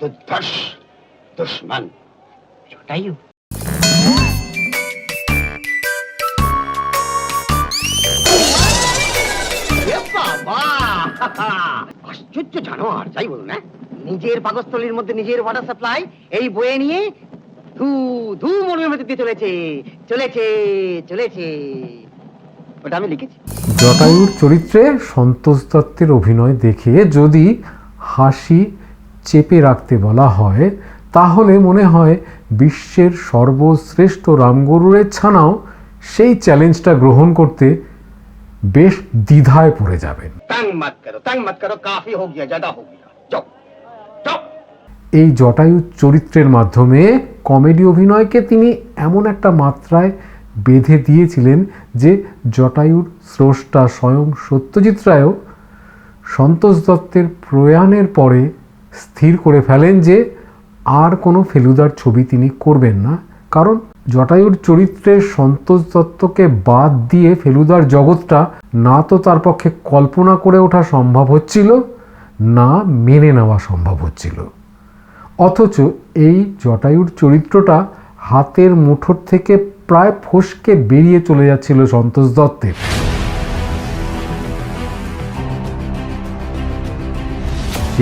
दुर्धर्ष दुश्मन জটায়ু এ বাবা আশ্চর্য জানোয়ার যাই বলুন হ্যাঁ নিজের পাকস্থলীর মধ্যে নিজের ওয়াটার সাপ্লাই এই বয়ে নিয়ে ধু ধু মনের মধ্যে দিয়ে চলেছে চলেছে চলেছে ওটা আমি লিখেছি জটায়ুর চরিত্রে সন্তোষ দত্তের অভিনয় দেখে যদি হাসি চেপে রাখতে বলা হয় তাহলে মনে হয় বিশ্বের সর্বশ্রেষ্ঠ রামগরুরের ছানাও সেই চ্যালেঞ্জটা গ্রহণ করতে বেশ দ্বিধায় পড়ে যাবেন। এই জটায়ু চরিত্রের মাধ্যমে কমেডি অভিনয়কে তিনি এমন একটা মাত্রায় বেঁধে দিয়েছিলেন যে জটায়ুর স্রষ্টা স্বয়ং সত্যজিৎ রায়ও সন্তোষ দত্তের প্রয়াণের পরে স্থির করে ফেলেন যে আর কোনো ফেলুদার ছবি তিনি করবেন না। কারণ জটায়ুর চরিত্রে সন্তোষ দত্তকে বাদ দিয়ে ফেলুদার জগৎটা না তো তার পক্ষে কল্পনা করে ওঠা সম্ভব হচ্ছিল, না মেনে নেওয়া সম্ভব হচ্ছিল। অথচ এই জটায়ুর চরিত্রটা হাতের মুঠোর থেকে প্রায় ফসকে বেরিয়ে চলে যাচ্ছিল সন্তোষ দত্তের।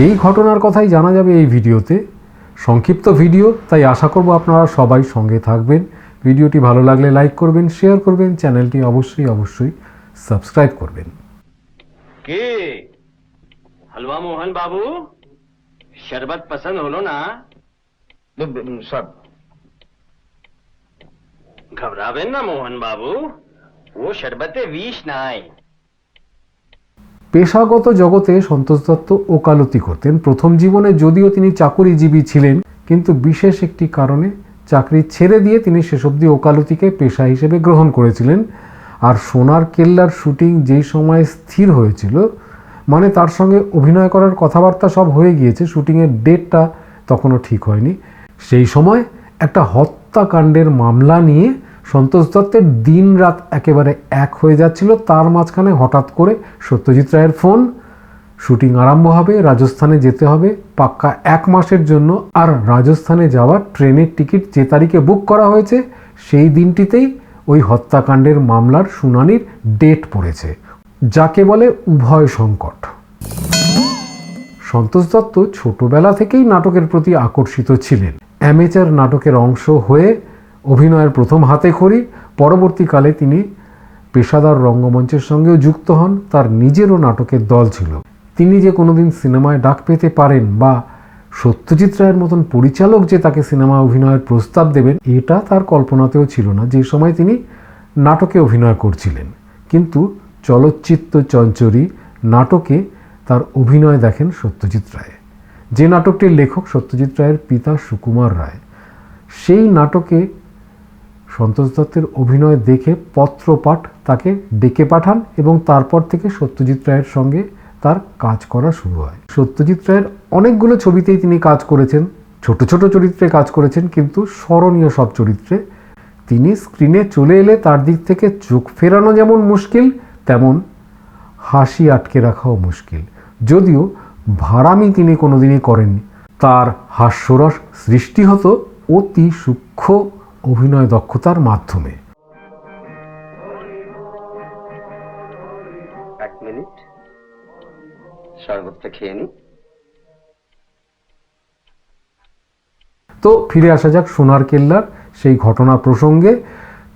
এই ঘটনার কথাই জানা যাবে এই ভিডিওতে সংক্ষিপ্ত ভিডিও তাই আশা করব আপনারা সবাই সঙ্গে থাকবেন। ভিডিওটি ভালো লাগলে লাইক করবেন শেয়ার করবেন চ্যানেলটি অবশ্যই অবশ্যই সাবস্ক্রাইব করবেন। কে? হালুয়া মোহন বাবু? শরবত পছন্দ হলো না? সব ঘবরাবেন না মোহন বাবু। ও শরবতে বিষ নাই। পেশাগত জগতে সন্তোষ দত্ত ওকালতি করতেন। প্রথম জীবনে যদিও তিনি চাকুরিজীবী ছিলেন, কিন্তু বিশেষ একটি কারণে চাকরি ছেড়ে দিয়ে তিনি শেষ অবধি ওকালতিকে পেশা হিসেবে গ্রহণ করেছিলেন। আর সোনার কেল্লার শুটিং যেই সময় স্থির হয়েছিল মানে তার সঙ্গে অভিনয় করার কথাবার্তা সব হয়ে গিয়েছে, শুটিংয়ের ডেটটা তখনও ঠিক হয়নি। সেই সময় একটা হত্যাকাণ্ডের মামলা নিয়ে সন্তোষ দত্তের দিন রাত একেবারে এক হয়ে যাচ্ছিল। তার মাঝখানে হঠাৎ করে সত্যজিৎ রায়ের ফোন। শুটিং আরম্ভ হবে, রাজস্থানে যেতে হবে। পাক্কা এক মাসের জন্য আর রাজস্থানে যাওয়ার ট্রেনের টিকিট যে তারিখে বুক করা হয়েছে, সেই দিনটিতেই ওই হত্যাকাণ্ডের মামলার শুনানির ডেট পড়েছে, যাকে বলে উভয় সংকট। সন্তোষ দত্ত ছোটবেলা থেকেই নাটকের প্রতি আকর্ষিত ছিলেন। অ্যামেচার নাটকের অংশ হয়ে অভিনয়ের প্রথম হাতে খড়ি, পরবর্তীকালে তিনি পেশাদার রঙ্গমঞ্চের সঙ্গেও যুক্ত হন, তার নিজেরও নাটকের দল ছিল। তিনি যে কোনোদিন সিনেমায় ডাক পেতে পারেন বা সত্যজিৎ রায়ের মতন পরিচালক যে তাকে সিনেমা অভিনয়ের প্রস্তাব দেবেন, এটা তার কল্পনাতেও ছিল না। যে সময় তিনি নাটকে অভিনয় করছিলেন। কিন্তু চলচ্চিত্র চঞ্চরী নাটকে তার অভিনয় দেখেন সত্যজিৎ রায়। যে নাটকটির লেখক সত্যজিৎ রায়ের পিতা সুকুমার রায়। সেই নাটকে সন্তোষ দত্তের অভিনয় দেখে পত্রপাঠ তাকে ডেকে পাঠান এবং তারপর থেকে সত্যজিৎ রায়ের সঙ্গে তার কাজ করা শুরু হয়। সত্যজিৎ রায়ের অনেকগুলো ছবিতেই তিনি কাজ করেছেন, ছোট ছোট চরিত্রে কাজ করেছেন, কিন্তু স্মরণীয় সব চরিত্রে। তিনি স্ক্রিনে চলে এলে তার দিক থেকে চোখ ফেরানো যেমন মুশকিল, তেমন হাসি আটকে রাখাও মুশকিল। যদিও ভাড়ামি তিনি কোনোদিনই করেননি। তার হাস্যরস সৃষ্টি হতো অতি সূক্ষ্ম অভিনয় দক্ষতার মাধ্যমে। এক মিনিট। শরবতটা খেয়ে নি। তো ফিরে আসা যাক সোনার কেল্লার সেই ঘটনা প্রসঙ্গে।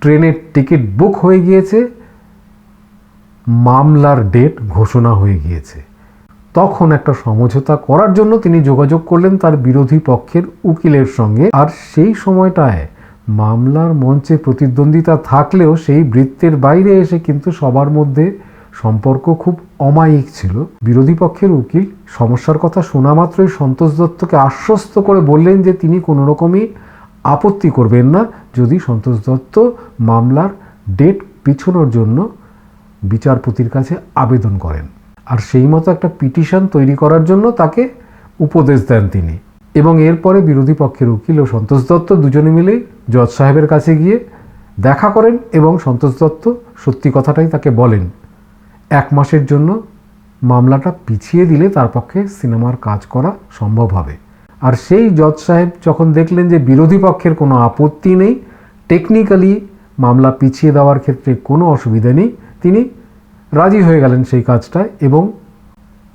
ট্রেনের টিকিট বুক হয়ে গিয়েছে। মামলার ডেট ঘোষণা হয়ে গিয়েছে। তখন একটা সমঝোতা করার জন্য তিনি যোগাযোগ করলেন তার বিরোধী পক্ষের উকিলের সঙ্গে। আর সেই সময়টায় মামলার মঞ্চে প্রতিদ্বন্দ্বিতা থাকলেও সেই বৃত্তের বাইরে এসে কিন্তু সবার মধ্যে সম্পর্ক খুব অমায়িক ছিল। বিরোধী পক্ষের উকিল সমস্যার কথা শোনা মাত্রই সন্তোষ দত্তকে আশ্বস্ত করে বললেন যে তিনি কোনো রকমই আপত্তি করবেন না, যদি সন্তোষ দত্ত মামলার ডেট পিছনোর জন্য বিচারপতির কাছে আবেদন করেন। আর সেই মতো একটা পিটিশন তৈরি করার জন্য তাকে উপদেশ দেন তিনি। এবং এরপরে বিরোধী পক্ষের উকিল ও সন্তোষ দত্ত দুজনে মিলেই জজ সাহেবের কাছে গিয়ে দেখা করেন এবং সন্তোষ দত্ত সত্যি কথাটাই তাকে বলেন। এক মাসের জন্য মামলাটা পিছিয়ে দিলে তার পক্ষে সিনেমার কাজ করা সম্ভব হবে। আর সেই জজ সাহেব যখন দেখলেন যে বিরোধী পক্ষের কোনো আপত্তি নেই টেকনিক্যালি মামলা পিছিয়ে দেওয়ার ক্ষেত্রে কোনো অসুবিধা নেই, তিনি রাজি হয়ে গেলেন সেই কাজটায় এবং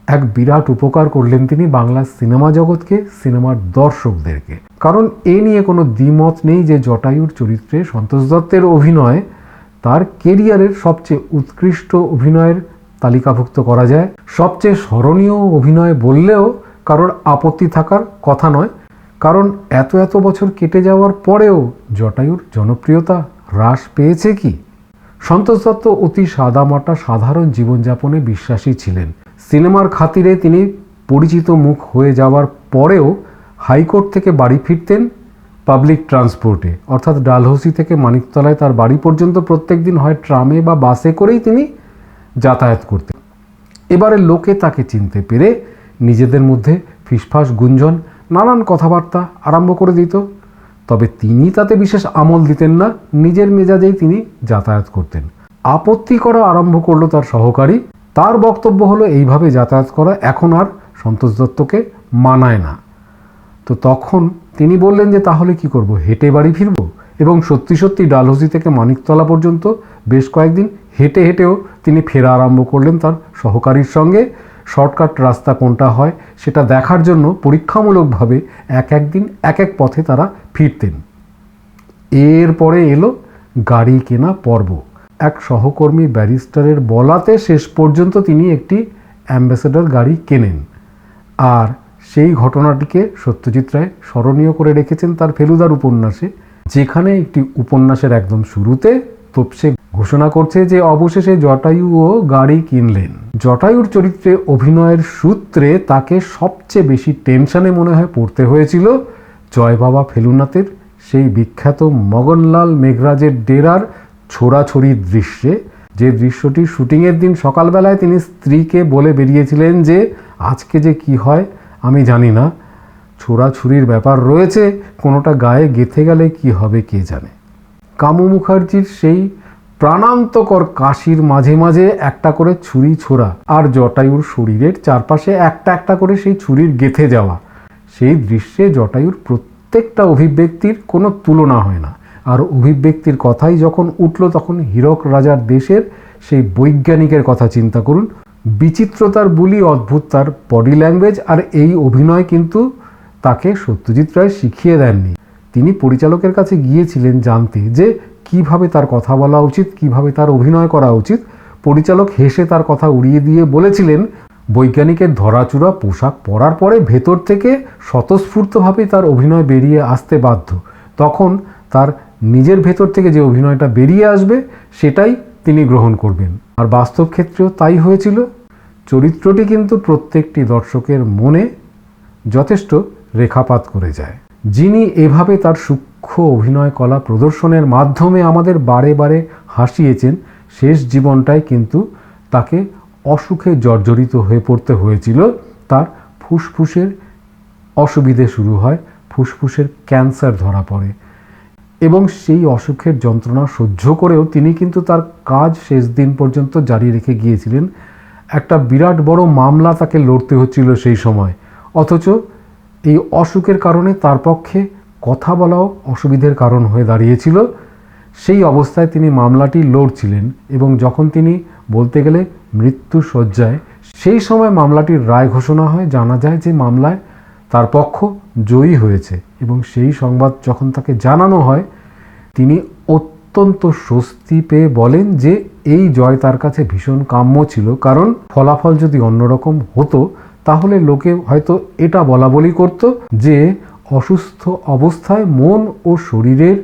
এক বিরাট উপকার করলেন তিনি বাংলা সিনেমা জগৎকে, সিনেমার দর্শকদেরকে। কারণ এ নিয়ে কোনো দ্বিমত নেই যে জটায়ুর চরিত্রে সন্তোষ দত্তের অভিনয় তার কেরিয়ারের সবচেয়ে উৎকৃষ্ট অভিনয়ের তালিকাভুক্ত করা যায়। সবচেয়ে স্মরণীয় অভিনয় বললেও কারোর আপত্তি থাকার কথা নয়। কারণ এত এত বছর কেটে যাওয়ার পরেও জটায়ুর জনপ্রিয়তা হ্রাস পেয়েছে কি? সন্তোষ দত্ত অতি সাদামাটা সাধারণ জীবনযাপনে বিশ্বাসী ছিলেন। সিনেমার খাতিরে তিনি পরিচিত মুখ হয়ে যাওয়ার পরেও হাইকোর্ট থেকে বাড়ি ফিরতেন পাবলিক ট্রান্সপোর্টে। অর্থাৎ ডালহৌসি থেকে মানিকতলায় তার বাড়ি পর্যন্ত প্রত্যেক দিন হয় ট্রামে বা বাসে করেই তিনি যাতায়াত করতেন। এবারে লোকে তাকে চিনতে পেরে নিজেদের মধ্যে ফিসফাস, গুঞ্জন, নানান কথাবার্তা আরম্ভ করে দিত। তবে তিনি তাতে বিশেষ আমল দিতেন না, নিজের মেজাজেই তিনি যাতায়াত করতেন। আপত্তি করা আরম্ভ করল তার সহকারী। তার বক্তব্য হলো, এইভাবে যাতায়াত করা এখন আর সন্তোষ দত্তকে মানায় না। তো তখন তিনি বললেন যে, তাহলে কি করব? হেঁটে বাড়ি ফিরবো? এবং সত্যি সত্যি ডালহৌসি থেকে মানিকতলা পর্যন্ত বেশ কয়েকদিন হেঁটে হেঁটেও তিনি ফেরা আরম্ভ করলেন তার সহকারীর সঙ্গে। শর্টকাট রাস্তা কোনটা হয় সেটা দেখার জন্য পরীক্ষামূলকভাবে এক এক দিন, এক এক পথে তারা ফিরতেন। এরপরে এলো গাড়ি কেনা পর্ব। এক সহকর্মী ব্যারিস্টারের বলাতে শেষ পর্যন্ত তিনি একটি অ্যাম্বাসেডর গাড়ি কেনেন। আর সেই ঘটনাটিকে সত্যজিৎ রায় স্মরণীয় করে রেখেছেন তার ফেলুদার উপন্যাসে, যেখানে একটি উপন্যাসের একদম শুরুতে তোপসে ঘোষণা করছে যে অবশেষে জটায়ুও গাড়ি কিনলেন। জটায়ুর চরিত্রে অভিনয়ের সূত্রে তাকে সবচেয়ে বেশি টেনশনে মনে হয় পড়তে হয়েছিল জয় বাবা ফেলুনাথের সেই বিখ্যাত মগনলাল মেঘরাজের ডেরার ছোড়াছড়ির দৃশ্যে, যে দৃশ্যটি শুটিংয়ের দিন সকালবেলায় তিনি স্ত্রীকে বলে বেরিয়েছিলেন যে, আজকে যে কি হয়, আমি জানি না। ছোড়াছুরির ব্যাপার রয়েছে, কোনোটা গায়ে গেথে গেলে কি হবে কে জানে? কামু মুখার্জির সেই প্রাণান্তকর কাশির মাঝে মাঝে একটা করে ছুরি ছোড়া আর জটায়ুর শরীরের চারপাশে একটা একটা করে সেই ছুরির গেথে যাওয়া, সেই দৃশ্যে জটায়ুর প্রত্যেকটা অভিব্যক্তির কোনো তুলনা হয় না। আর অভিব্যক্তির কথাই যখন উঠল তখন হীরক রাজার দেশের সেই বৈজ্ঞানিকের কথা চিন্তা করুন। বিচিত্রতার বুলি অদ্ভুত তার বডি ল্যাঙ্গুয়েজ আর এই অভিনয় কিন্তু তাকে সত্যজিৎ রায় শিখিয়ে দেননি। তিনি পরিচালকের কাছে গিয়েছিলেন জানতে যে কীভাবে তার কথা বলা উচিত, কীভাবে তার অভিনয় করা উচিত। পরিচালক হেসে তার কথা উড়িয়ে দিয়ে বলেছিলেন, বৈজ্ঞানিকের ধরাচূড়া পোশাক পরার পরে ভেতর থেকে স্বতঃস্ফূর্তভাবে তার অভিনয় বেরিয়ে আসতে বাধ্য। তখন তার নিজের ভেতর থেকে যে অভিনয়টা বেরিয়ে আসবে, সেটাই তিনি গ্রহণ করবেন। আর বাস্তব ক্ষেত্রেও তাই হয়েছিল। চরিত্রটি কিন্তু প্রত্যেকটি দর্শকের মনে যথেষ্ট রেখাপাত করে যায়। যিনি এভাবে তার সূক্ষ্ম অভিনয় কলা প্রদর্শনের মাধ্যমে আমাদের বারে বারে হাসিয়েছেন, শেষ জীবনটায় কিন্তু তাকে অসুখে জর্জরিত হয়ে পড়তে হয়েছিল। তার ফুসফুসের অসুবিধে শুরু হয়, ফুসফুসের ক্যান্সার ধরা পড়ে। এবং সেই অসুখের যন্ত্রণা সহ্য করেও তিনি কিন্তু তার কাজ শেষ দিন পর্যন্ত জারি রেখে গিয়েছিলেন। একটা বিরাট বড় মামলা তাকে লড়তে হচ্ছিল সেই সময়। অথচ এই অসুখের কারণে তার পক্ষে কথা বলাও অসুবিধের কারণ হয়ে দাঁড়িয়েছিল। সেই অবস্থায় তিনি মামলাটি লড়ছিলেন এবং যখন তিনি বলতে গেলে মৃত্যু শয্যায় সেই সময় মামলাটির রায় ঘোষণা হয়। জানা যায় যে মামলায় তার পক্ষ জয়ী হয়েছে এবং সেই সংবাদ যখন তাকে জানানো হয়, তিনি অত্যন্ত স্বস্তি পেয়ে বলেন যে এই জয় তার কাছে ভীষণ কাম্য ছিল। কারণ ফলাফল যদি অন্যরকম হতো, তাহলে লোকে হয়তো এটা বলা বলি করত যে অসুস্থ অবস্থায় মন ও শরীরের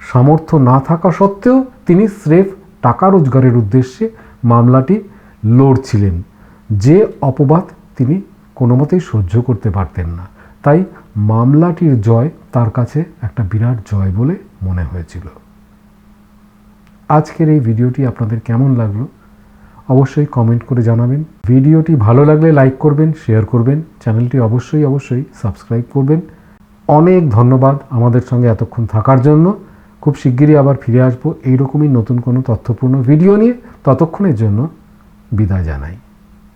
সামর্থ্য না থাকা সত্ত্বেও তিনি স্রেফ টাকা রোজগারের উদ্দেশ্যে মামলাটি লড়ছিলেন। যে অপবাদ তিনি কোনো মতেই সহ্য করতে পারতেন না। তাই মামলাটির জয় তার কাছে একটা বিরাট জয় বলে মনে হয়েছিল। আজকের এই ভিডিওটি আপনাদের কেমন লাগল? অবশ্যই কমেন্ট করে জানাবেন। ভিডিওটি ভালো লাগলে লাইক করবেন শেয়ার করবেন। চ্যানেলটি অবশ্যই অবশ্যই সাবস্ক্রাইব করবেন। অনেক ধন্যবাদ আমাদের সঙ্গে এতক্ষণ থাকার জন্য। খুব শিগগিরই আবার ফিরে আসব। এইরকমই নতুন কোনো তথ্যপূর্ণ ভিডিও নিয়ে ততক্ষণের জন্য বিদায় জানাই।